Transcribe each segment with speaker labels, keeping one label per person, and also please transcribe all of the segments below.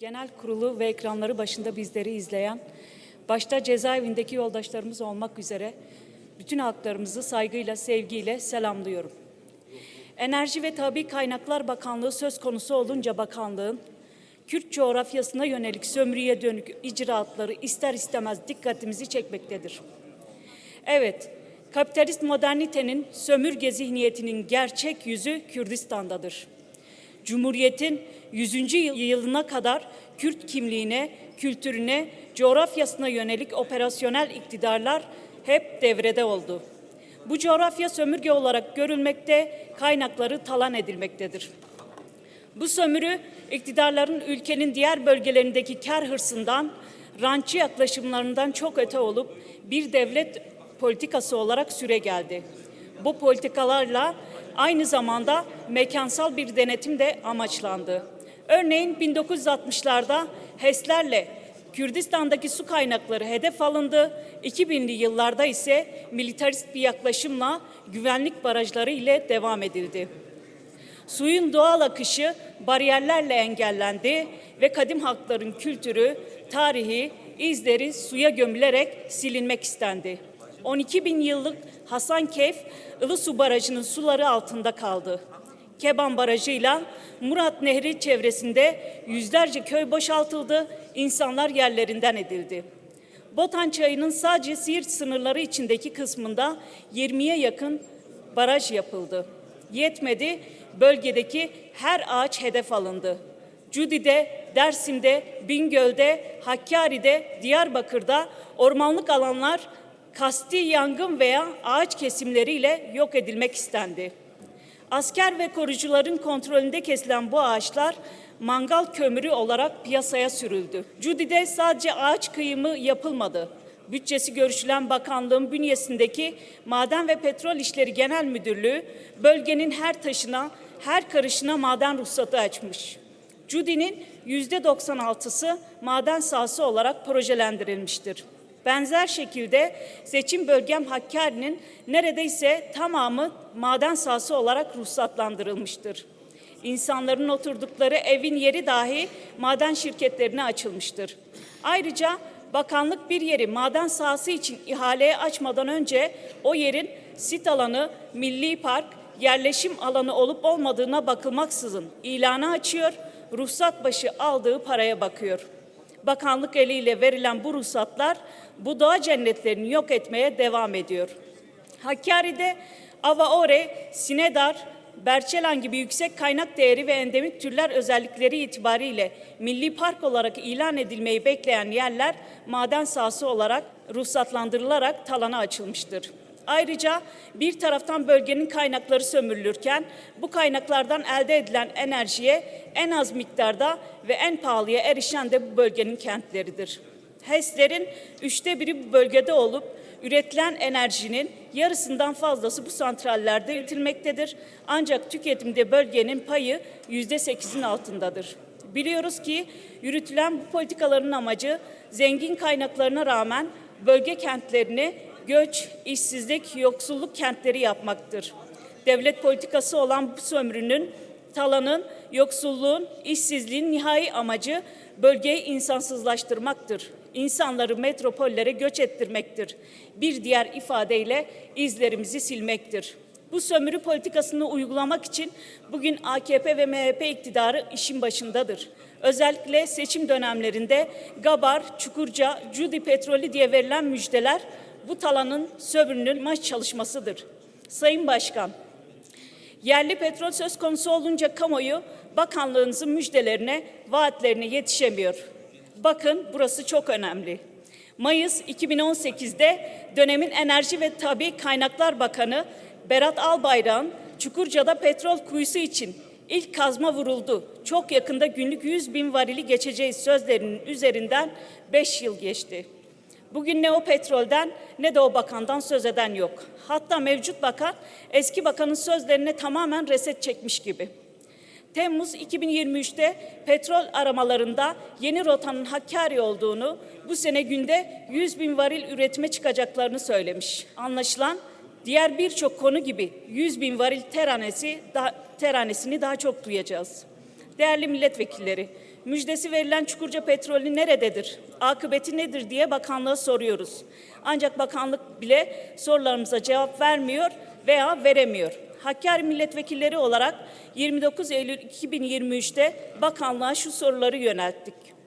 Speaker 1: Genel kurulu ve ekranları başında bizleri izleyen, başta cezaevindeki yoldaşlarımız olmak üzere bütün halklarımızı saygıyla, sevgiyle selamlıyorum. Enerji ve Tabi Kaynaklar Bakanlığı söz konusu olunca bakanlığın Kürt coğrafyasına yönelik sömürüye dönük icraatları ister istemez dikkatimizi çekmektedir. Evet, kapitalist modernitenin sömürge zihniyetinin gerçek yüzü Kürdistan'dadır. Cumhuriyetin 100. yıl- yılına kadar Kürt kimliğine, kültürüne, coğrafyasına yönelik operasyonel iktidarlar hep devrede oldu. Bu coğrafya sömürge olarak görülmekte, kaynakları talan edilmektedir. Bu sömürü iktidarların ülkenin diğer bölgelerindeki kar hırsından, rantçı yaklaşımlarından çok öte olup bir devlet politikası olarak süre geldi. Bu politikalarla aynı zamanda mekansal bir denetim de amaçlandı. Örneğin 1960'larda HES'lerle Kürdistan'daki su kaynakları hedef alındı. 2000'li yıllarda ise militarist bir yaklaşımla güvenlik barajları ile devam edildi. Suyun doğal akışı bariyerlerle engellendi ve kadim halkların kültürü, tarihi, izleri suya gömülerek silinmek istendi. 12 bin yıllık Hasankeyf, Ilısu Barajı'nın suları altında kaldı. Keban Barajı'yla Murat Nehri çevresinde yüzlerce köy boşaltıldı, insanlar yerlerinden edildi. Botan Çayı'nın sadece Siirt sınırları içindeki kısmında 20'ye yakın baraj yapıldı. Yetmedi, bölgedeki her ağaç hedef alındı. Cudi'de, Dersim'de, Bingöl'de, Hakkari'de, Diyarbakır'da ormanlık alanlar kasti yangın veya ağaç kesimleriyle yok edilmek istendi. Asker ve korucuların kontrolünde kesilen bu ağaçlar mangal kömürü olarak piyasaya sürüldü. Cudi'de sadece ağaç kıyımı yapılmadı. Bütçesi görüşülen bakanlığın bünyesindeki Maden ve Petrol İşleri Genel Müdürlüğü bölgenin her taşına, her karışına maden ruhsatı açmış. Cudi'nin yüzde 96'sı maden sahası olarak projelendirilmiştir. Benzer şekilde seçim bölgem Hakkari'nin neredeyse tamamı maden sahası olarak ruhsatlandırılmıştır. İnsanların oturdukları evin yeri dahi maden şirketlerine açılmıştır. Ayrıca bakanlık bir yeri maden sahası için ihaleye açmadan önce o yerin sit alanı, milli park, yerleşim alanı olup olmadığına bakılmaksızın ilanı açıyor, ruhsat başı aldığı paraya bakıyor. Bakanlık eliyle verilen bu ruhsatlar bu doğa cennetlerini yok etmeye devam ediyor. Hakkari'de Avaore, Sinedar, Berçelan gibi yüksek kaynak değeri ve endemik türler özellikleri itibariyle milli park olarak ilan edilmeyi bekleyen yerler maden sahası olarak ruhsatlandırılarak talana açılmıştır. Ayrıca bir taraftan bölgenin kaynakları sömürülürken bu kaynaklardan elde edilen enerjiye en az miktarda ve en pahalıya erişen de bu bölgenin kentleridir. HES'lerin üçte biri bu bölgede olup üretilen enerjinin yarısından fazlası bu santrallerde üretilmektedir. Ancak tüketimde bölgenin payı yüzde sekizin altındadır. Biliyoruz ki yürütülen bu politikaların amacı zengin kaynaklarına rağmen bölge kentlerini göç, işsizlik, yoksulluk kentleri yapmaktır. Devlet politikası olan bu sömürünün, talanın, yoksulluğun, işsizliğin nihai amacı bölgeyi insansızlaştırmaktır. İnsanları metropollere göç ettirmektir. Bir diğer ifadeyle izlerimizi silmektir. Bu sömürü politikasını uygulamak için bugün AKP ve MHP iktidarı işin başındadır. Özellikle seçim dönemlerinde Gabar, Çukurca, Cudi Petrolü diye verilen müjdeler bu talanın sömürünün maç çalışmasıdır. Sayın Başkan, yerli petrol söz konusu olunca kamuoyu bakanlığınızın müjdelerine, vaatlerine yetişemiyor. Bakın burası çok önemli. Mayıs 2018'de dönemin Enerji ve Tabi Kaynaklar Bakanı Berat Albayrak'ın Çukurca'da petrol kuyusu için ilk kazma vuruldu. Çok yakında günlük 100 bin varili geçeceğiz sözlerinin üzerinden 5 yıl geçti. Bugün ne o petrolden ne de o bakandan söz eden yok. Hatta mevcut bakan eski bakanın sözlerine tamamen reset çekmiş gibi. Temmuz 2023'te petrol aramalarında yeni rotanın Hakkari olduğunu, bu sene günde 100 bin varil üretime çıkacaklarını söylemiş. Anlaşılan diğer birçok konu gibi 100 bin varil teranesi, da, teranesini daha çok duyacağız. Değerli milletvekilleri, Müjdesi verilen Çukurca petrolü nerededir? Akıbeti nedir diye bakanlığa soruyoruz. Ancak bakanlık bile sorularımıza cevap vermiyor veya veremiyor. Hakkari milletvekilleri olarak 29 Eylül 2023'te bakanlığa şu soruları yönelttik.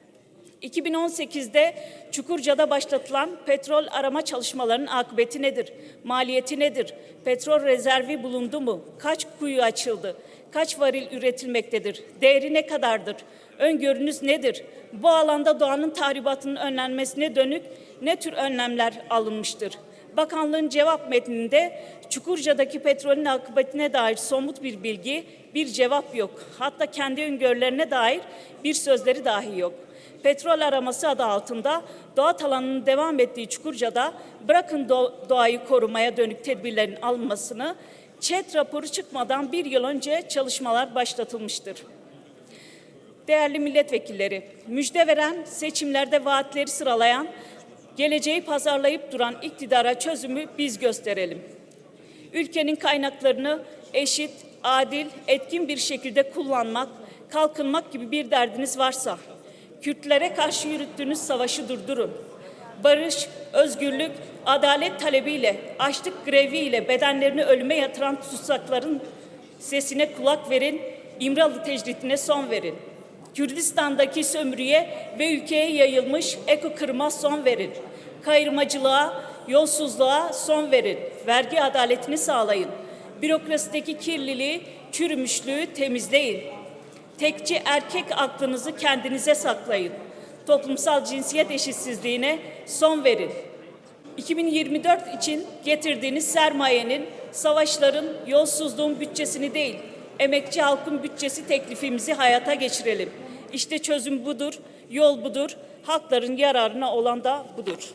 Speaker 1: 2018'de Çukurca'da başlatılan petrol arama çalışmalarının akıbeti nedir? Maliyeti nedir? Petrol rezervi bulundu mu? Kaç kuyu açıldı? Kaç varil üretilmektedir? Değeri ne kadardır? Öngörünüz nedir? Bu alanda doğanın tahribatının önlenmesine dönük ne tür önlemler alınmıştır? Bakanlığın cevap metninde Çukurca'daki petrolün akıbetine dair somut bir bilgi, bir cevap yok. Hatta kendi öngörülerine dair bir sözleri dahi yok. Petrol araması adı altında doğa talanının devam ettiği Çukurca'da bırakın do- doğayı korumaya dönük tedbirlerin alınmasını ÇED raporu çıkmadan bir yıl önce çalışmalar başlatılmıştır. Değerli milletvekilleri, müjde veren, seçimlerde vaatleri sıralayan, geleceği pazarlayıp duran iktidara çözümü biz gösterelim. Ülkenin kaynaklarını eşit, adil, etkin bir şekilde kullanmak, kalkınmak gibi bir derdiniz varsa, Kürtlere karşı yürüttüğünüz savaşı durdurun. Barış, özgürlük, adalet talebiyle, açlık greviyle bedenlerini ölüme yatıran tutsakların sesine kulak verin, İmralı tecritine son verin. Kürdistan'daki sömürüye ve ülkeye yayılmış eko kırıma son verin. Kayırmacılığa, yolsuzluğa son verin. Vergi adaletini sağlayın. Bürokrasideki kirliliği, çürümüşlüğü temizleyin. Tekçi erkek aklınızı kendinize saklayın. Toplumsal cinsiyet eşitsizliğine son verin. 2024 için getirdiğiniz sermayenin, savaşların, yolsuzluğun bütçesini değil, emekçi halkın bütçesi teklifimizi hayata geçirelim. İşte çözüm budur, yol budur, halkların yararına olan da budur.